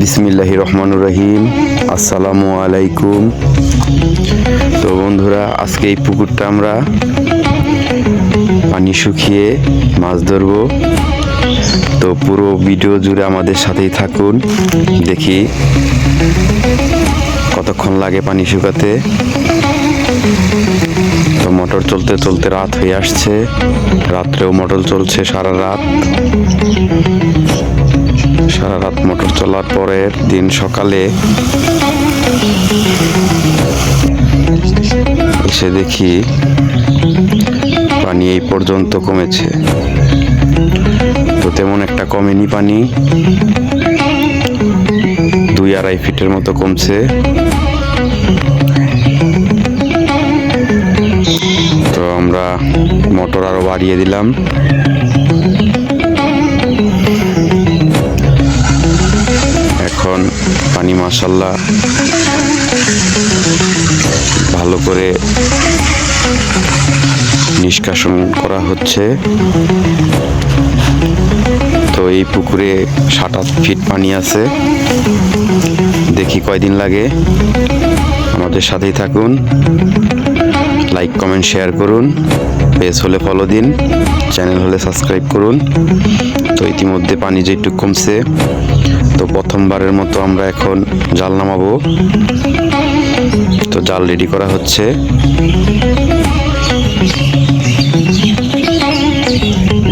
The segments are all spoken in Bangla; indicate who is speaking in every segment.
Speaker 1: বিসমিল্লাহি রহমানুর রহিম। আসসালামু আলাইকুম। তো বন্ধুরা, আজকে এই পুকুরটা আমরা পানি শুকিয়ে মাছ ধরবো। তো পুরো ভিডিও জুড়ে আমাদের সাথেই থাকুন। দেখি কতক্ষণ লাগে পানি শুকাতে। তো মোটর চলতে চলতে রাত হয়ে আসছে। রাত্রেও মোটর চলছে সারা রাত। সারা রাত মোটর চলার পরের দিন সকালে এসে দেখি পানি এই পর্যন্ত কমেছে। তো তেমন একটা কমেনি পানি। দুই আড়াই ফিটের মতো কমছে। তো আমরা মোটর আরও বাড়িয়ে দিলাম। পানি মাসাল্লাহ ভালো করে নিষ্কাশন করা হচ্ছে। তো এই পুকুরে আট ফিট পানি আছে। দেখি কয়দিন লাগে। আমাদের সাথেই থাকুন। লাইক কমেন্ট শেয়ার করুন। পেজ হলে ফলো দিন। চ্যানেল হলে সাবস্ক্রাইব করুন। তো ইতিমধ্যে পানি যেটুকু কমছে, তো প্রথমবারের মতো আমরা এখন জাল নামাবো। তো জাল রেডি করা হচ্ছে।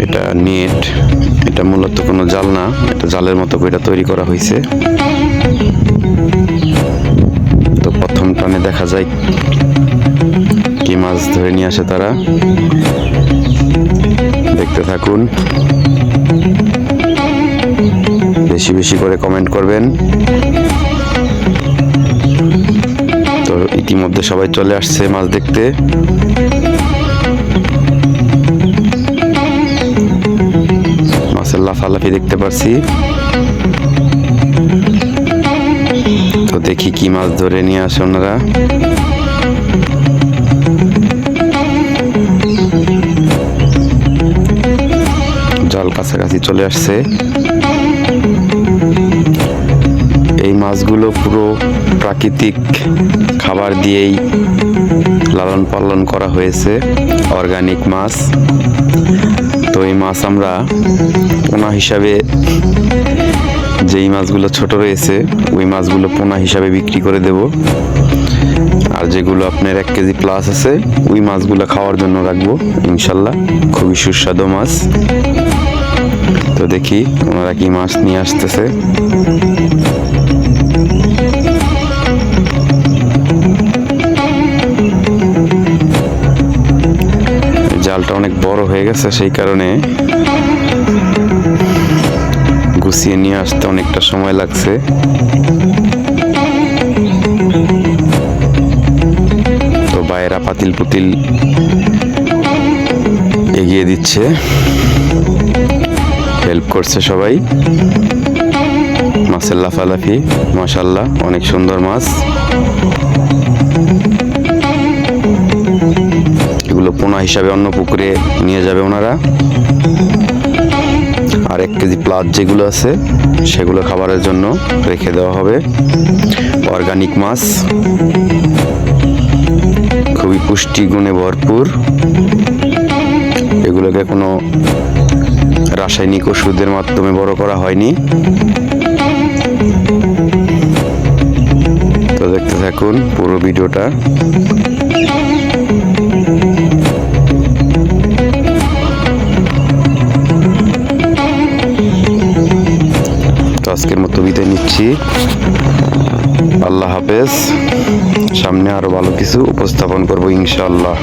Speaker 1: এটা নেট এটা মূলত কোনো জাল না, এটা জালের মতো এটা তৈরি করা হয়েছে। তো প্রথম টানে দেখা যায় মাছ ধরে নিয়ে আসে তারা। দেখতে থাকুন। বেশি বেশি করে কমেন্ট করবেন। তো ইতিমধ্যে সবাই চলে আসছে মাছ দেখতে। মাছের লাফালাফি দেখতে পারছি। তো দেখি কি মাছ ধরে নিয়ে আসে ওনারা। কাছাকাছি চলে আসছে। এই মাছগুলো পুরো প্রাকৃতিক খাবার দিয়েই লালন পালন করা হয়েছে অর্গানিক মাছ। তো এই মাছ আমরা পোনা হিসাবে যেই মাছগুলো ছোট রয়েছে, ওই মাছগুলো পোনা হিসাবে বিক্রি করে দেব। আর যেগুলো আপনার এক কেজি প্লাস আছে, ওই মাছগুলো খাওয়ার জন্য রাখব, ইনশাল্লাহ। খুবই সুস্বাদু মাছ। তো দেখি ওনারা কি মাছ নিয়ে আসতেছে। জালটা অনেক বড় হয়ে গেছে, সেই কারণে গুছিয়ে নিয়ে আসতে অনেকটা সময় লাগছে। তো বাইরা পাতিল পুতিল এগিয়ে দিচ্ছে। হেল্প করছে সবাই। মাছের লাফালাফি মাশাল্লাহ অনেক সুন্দর মাছ। এগুলো পোনা হিসাবে অন্য পুকুরে নিয়ে যাবে ওনারা। আর এক কেজি প্লাস যেগুলো আছে, সেগুলো খাবারের জন্য রেখে দেওয়া হবে। অর্গানিক মাছ। খুবই পুষ্টি গুণে ভরপুর। এগুলোকে কোনো রাসায়নিক ওষুধের মাধ্যমে বড় করা হয়নি। তো দেখতে থাকুন পুরো ভিডিওটা। আজকের মতো বিদায় নিচ্ছি। আল্লাহ হাফেজ। সামনে আরও ভালো কিছু উপস্থাপন করব ইনশাআল্লাহ।